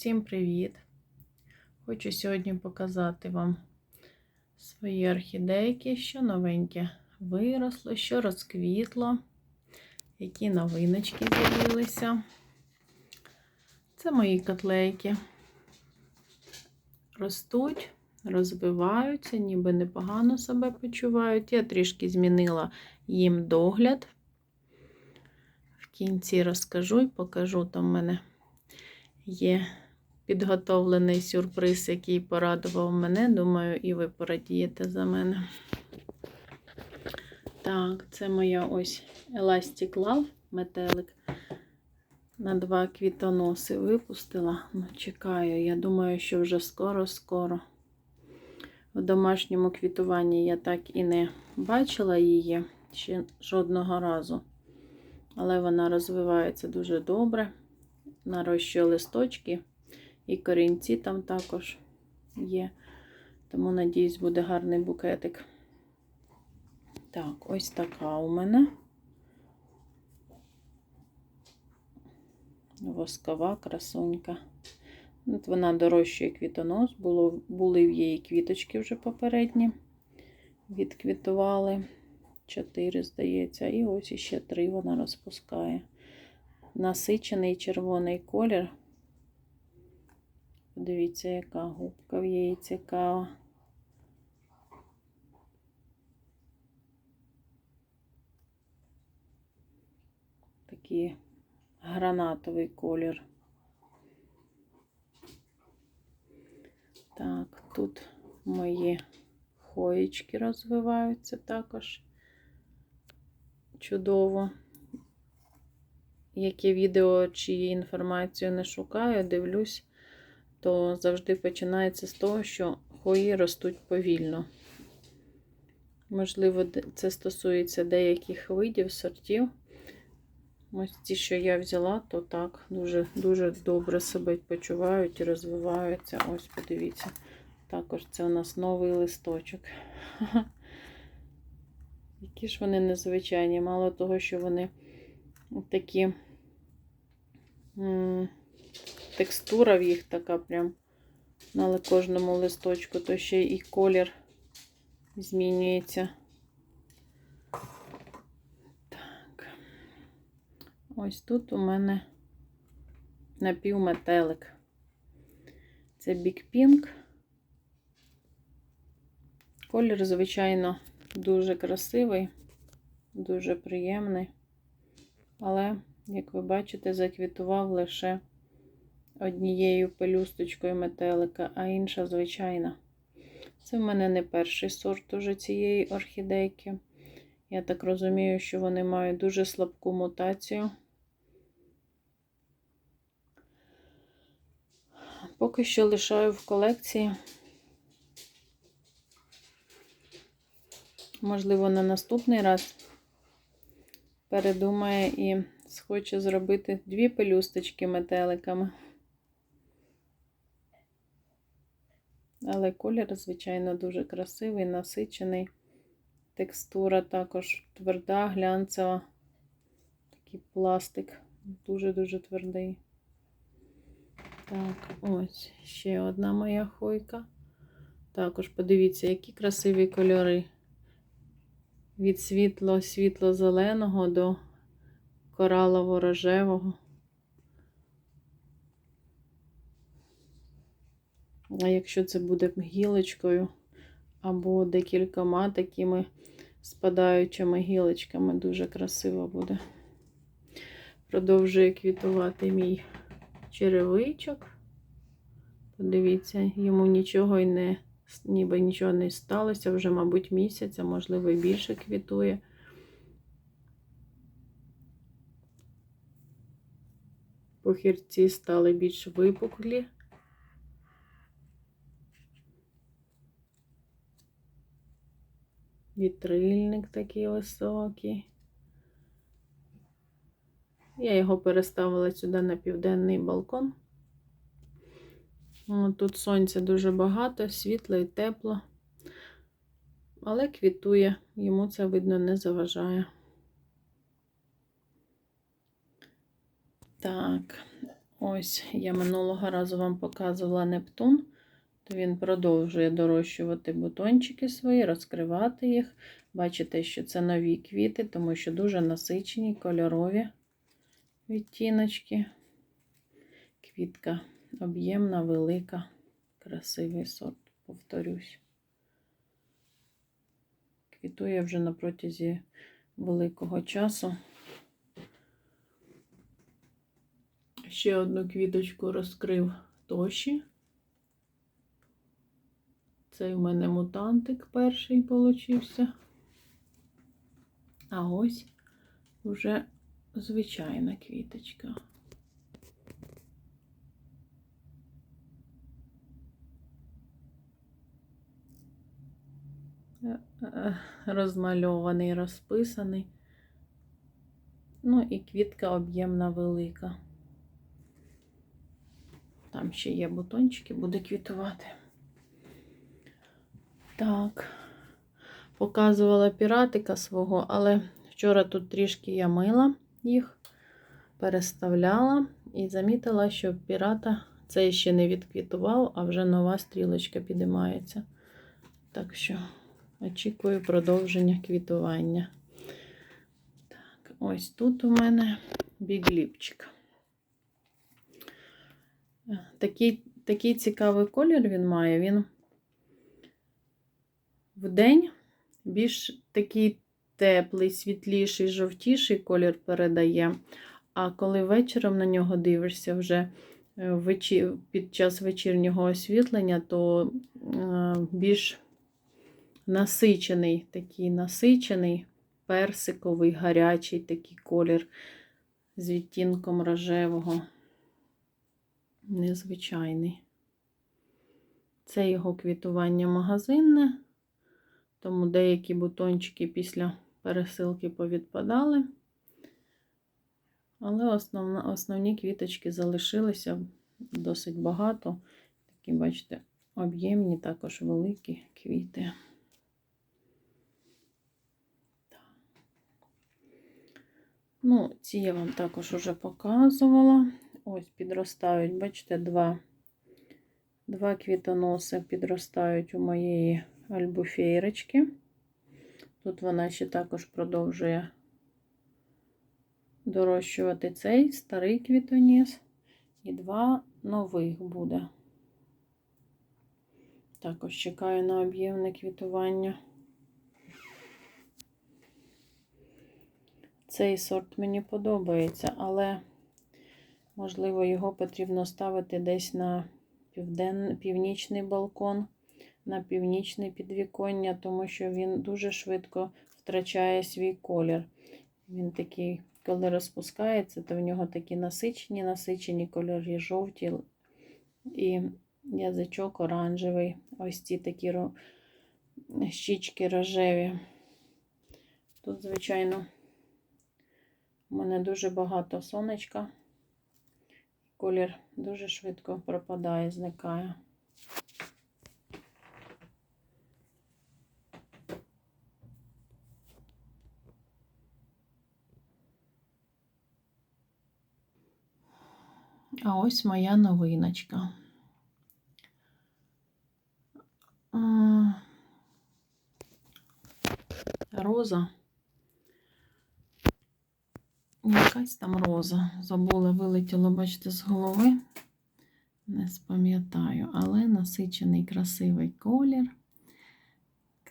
Всім привіт! Хочу сьогодні показати вам свої орхідейки, що новеньке виросло, що розквітло, які новиночки з'явилися. Це мої котлейки. Ростуть, розвиваються, ніби непогано себе почувають. Я трішки змінила їм догляд. В кінці розкажу і покажу там в мене є підготовлений сюрприз, який порадував мене. Думаю, і ви порадієте за мене. Так, це моя ось Elastic Love метелик. На два квітоноси випустила. Ну, чекаю, я думаю, що вже скоро-скоро. В домашньому квітуванні я так і не бачила її ще жодного разу. Але вона розвивається дуже добре нарощує листочки, і корінці там також є. Тому, надіюсь, буде гарний букетик. Так, ось така у мене воскова красунька. От Вона дорожчує квітонос, Було, були в її квіточки вже попередні. Відквітували. Чотири, здається, і ось іще три вона розпускає насичений червоний колір. Подивіться, яка губка в її цікава. Такий гранатовий колір. Так, тут мої хоєчки розвиваються також чудово яке відео чи інформацію не шукаю, дивлюсь, то завжди починається з того, що хої ростуть повільно. Можливо, це стосується деяких видів, сортів. Ось ті, що я взяла, то так, дуже-дуже добре себе почувають і розвиваються. Ось, подивіться. Також це у нас новий листочок. Які ж вони незвичайні, мало того, що вони такі текстура в їх така прям на кожному листочку, то ще і колір змінюється. Так, ось тут у мене напівметелик. Це Big Pink. Колір, звичайно, дуже красивий, дуже приємний, але як ви бачите, заквітував лише однією пелюсточкою метелика, а інша звичайна. Це в мене не перший сорт уже цієї орхідейки. Я так розумію, що вони мають дуже слабку мутацію. Поки що лишаю в колекції. Можливо, на наступний раз передумає і схоче зробити дві пелюсточки метеликами. Але колір, звичайно, дуже красивий, насичений. Текстура також тверда, глянцева. Такий пластик, дуже-дуже твердий. Так, ось ще одна моя хойка. Також подивіться, які красиві кольори. Від світло-світло-зеленого до коралово-рожевого. А якщо це буде гілочкою або декількома такими спадаючими гілочками, дуже красиво буде. Продовжує квітувати мій черевичок. Подивіться, йому нічого й не, ніби нічого не сталося, вже, мабуть, місяць, а можливо, і більше квітує. похірці стали більш випуклі. Вітрильник такий високий. Я його переставила сюди на південний балкон. Тут сонця дуже багато, світло і тепло, але квітує, йому це видно не заважає. Так, Ось я минулого разу вам показувала Нептун, він продовжує дорощувати бутончики свої, розкривати їх. Бачите, що це нові квіти, тому що дуже насичені, кольорові відтіночки. Квітка об'ємна, велика, красивий сорт, повторюсь. Квітує вже на протязі великого часу. Ще одну квіточку розкрив Тоші. Цей у мене мутантик перший получився. А ось вже звичайна квіточка. Розмальований, розписаний. Ну і квітка об'ємна велика. Там ще є бутончики, буде квітувати. Так, показувала піратика свого, але вчора тут трішки я мила їх, переставляла і замітила, що пірата цей ще не відквітував, а вже нова стрілочка підіймається. Так що очікую продовження квітування. Так, ось тут у мене бігліпчик. Такий, такий цікавий колір він має. Він вдень більш такий теплий, світліший, жовтіший колір передає. А коли вечором на нього дивишся вже під час вечірнього освітлення, то е, більш насичений, такий насичений, персиковий, гарячий такий колір з відтінком рожевого незвичайний. Це його квітування магазинне, тому деякі бутончики після пересилки повідпадали. Але основна, основні квіточки залишилися досить багато. Такі, бачите, об'ємні, також великі квіти. Ну, ці я вам також уже показувала. Ось підростають, бачите, два два квітоноси підростають у моєї альбуфейрочки. Тут вона ще також продовжує дорощувати цей старий квітоніс. І два нових буде. Також чекаю на об'ємне квітування. Цей сорт мені подобається, але Можливо, його потрібно ставити десь на півден... північний балкон, на північне підвіконня, тому що він дуже швидко втрачає свій колір. Він такий, коли розпускається, то в нього такі насичені, насичені кольори, жовті і язичок оранжевий. Ось ці такі щічки рожеві. Тут, звичайно, у мене дуже багато сонечка колір дуже швидко пропадає, зникає. А ось моя новиночка. Роза. Якась там роза. Забула, вилетіла, бачите, з голови. Не спам'ятаю, але насичений красивий колір,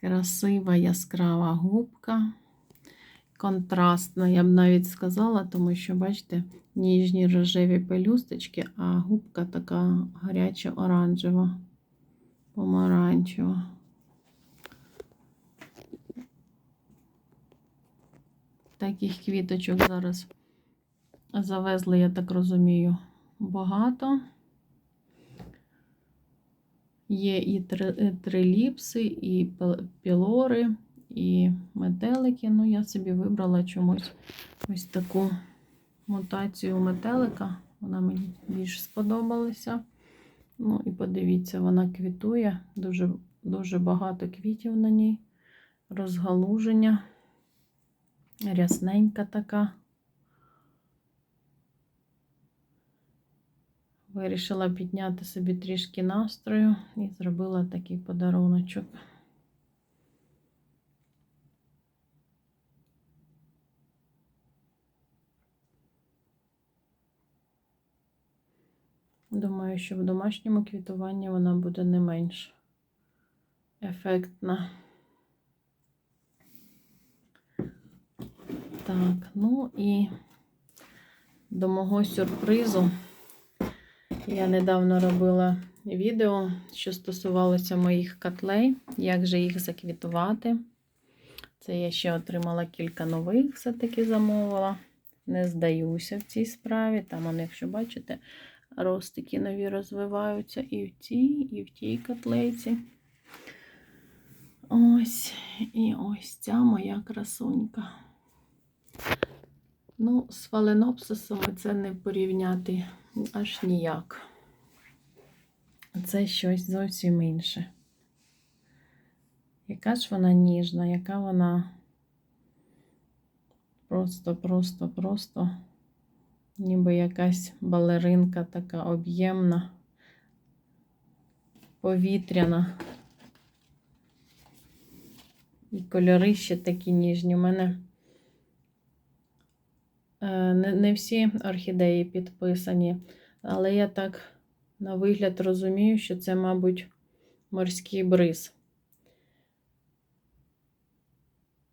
красива яскрава губка. Контрастна, я б навіть сказала, тому що, бачите, ніжні рожеві пелюсточки, а губка така гаряча оранжева, помаранчева. Таких квіточок зараз завезли, я так розумію, багато. Є і триліпси, і пілори, і метелики. Ну, я собі вибрала чомусь ось таку мутацію метелика. Вона мені більш сподобалася. Ну, і подивіться, вона квітує, дуже, дуже багато квітів на ній, розгалуження рясненька така. Вирішила підняти собі трішки настрою і зробила такий подаруночок. Думаю, що в домашньому квітуванні вона буде не менш ефектна. Так, ну і до мого сюрпризу я недавно робила відео, що стосувалося моїх котлей, як же їх заквітувати. Це я ще отримала кілька нових, все-таки замовила. Не здаюся в цій справі. Там, якщо бачите, ростики нові розвиваються і в цій, і в тій котлейці. Ось, і ось ця моя красунька. Ну, з фаленопсисами це не порівняти аж ніяк. Це щось зовсім інше. Яка ж вона ніжна, яка вона просто, просто, просто, ніби якась балеринка така об'ємна, повітряна. І кольори ще такі ніжні. У мене е, не, не всі орхідеї підписані, але я так на вигляд розумію, що це, мабуть, морський бриз.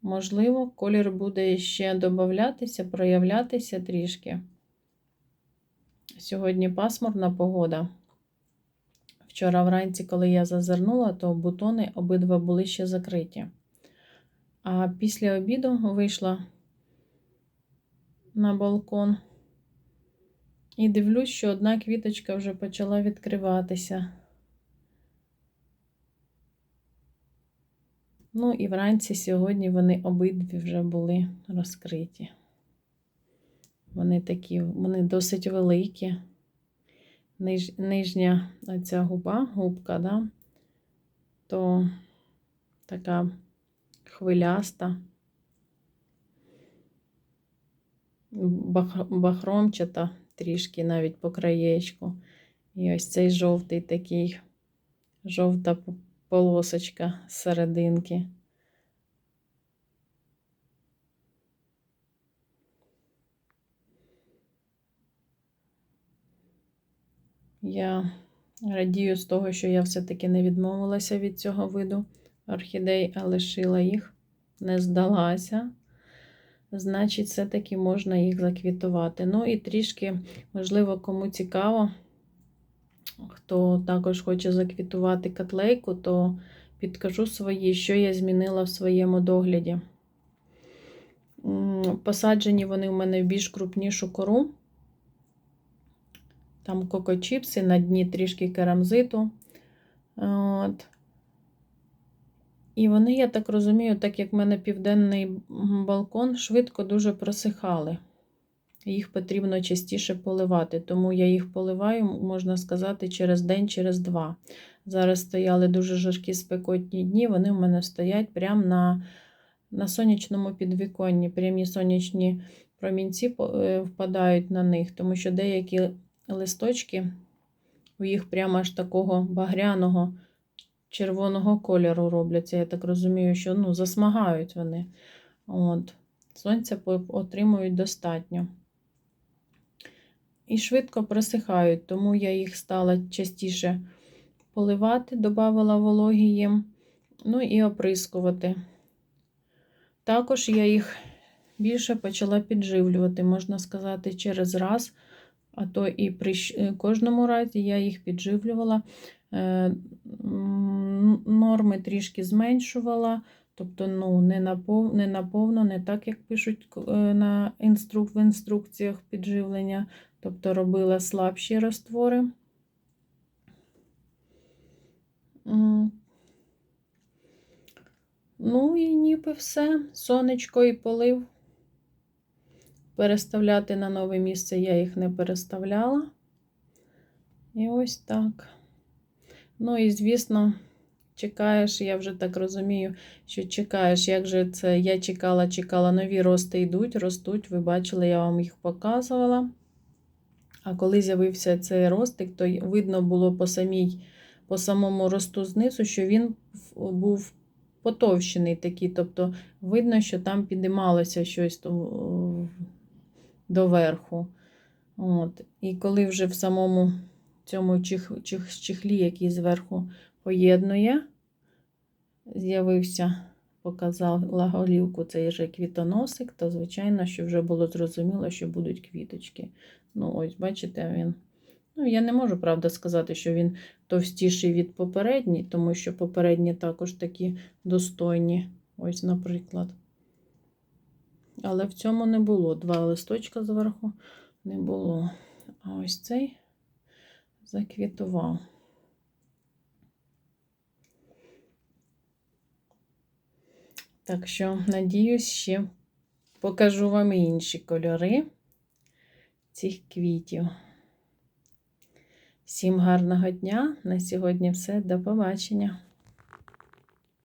Можливо, колір буде ще додатися, проявлятися трішки. Сьогодні пасмурна погода. Вчора вранці, коли я зазирнула, то бутони обидва були ще закриті. А після обіду вийшла на балкон і дивлюсь, що одна квіточка вже почала відкриватися. Ну, і вранці сьогодні вони обидві вже були розкриті. Вони такі, вони досить великі. Ниж, нижня оця губа, губка, да, то така хвиляста, бахромчата трішки навіть по краєчку. І ось цей жовтий такий, жовта полосочка серединки. Я радію з того, що я все-таки не відмовилася від цього виду орхідей, а лишила їх, не здалася. Значить, все-таки можна їх заквітувати. Ну і трішки, можливо, кому цікаво, хто також хоче заквітувати котлейку, то підкажу свої, що я змінила в своєму догляді. Посаджені вони в мене в більш крупнішу кору. Там кокочіпси, на дні трішки керамзиту. От. І вони, я так розумію, так як в мене південний балкон, швидко дуже просихали. Їх потрібно частіше поливати, тому я їх поливаю, можна сказати, через день, через два. Зараз стояли дуже жаркі спекотні дні, вони в мене стоять прямо на на сонячному підвіконні. Прямі сонячні промінці е, впадають на них, тому що деякі листочки у їх прямо аж такого багряного червоного кольору робляться. Я так розумію, що ну, засмагають вони. От. Сонця отримують достатньо. І швидко просихають, тому я їх стала частіше поливати, додавала вологі їм, ну і оприскувати. Також я їх більше почала підживлювати, можна сказати, через раз, а то і при кожному разі я їх підживлювала Е, норми трішки зменшувала, тобто ну, не напов, не наповно, не так, як пишуть е, на інструк, в інструкціях підживлення, тобто робила слабші раствори. Ну і ніби все. Сонечко і полив. Переставляти на нове місце я їх не переставляла. І ось так. Ну і, звісно, чекаєш, я вже так розумію, що чекаєш, як же це я чекала, чекала, нові рости йдуть, ростуть. Ви бачили, я вам їх показувала. А коли з'явився цей ростик, то видно було по, самій, по самому росту знизу, що він був потовщений такий. Тобто видно, що там підіймалося щось доверху. От. І коли вже в самому цьому чих, чих, чехлі, який зверху поєднує, з'явився, показала голівку цей же квітоносик, то, звичайно, що вже було зрозуміло, що будуть квіточки. Ну, ось, бачите, він. Ну, я не можу, правда, сказати, що він товстіший від попередній, тому що попередні також такі достойні. Ось, наприклад. Але в цьому не було. Два листочка зверху не було. А ось цей заквітував. Так що, надіюсь, ще покажу вам інші кольори цих квітів. Всім гарного дня! На сьогодні все. До побачення!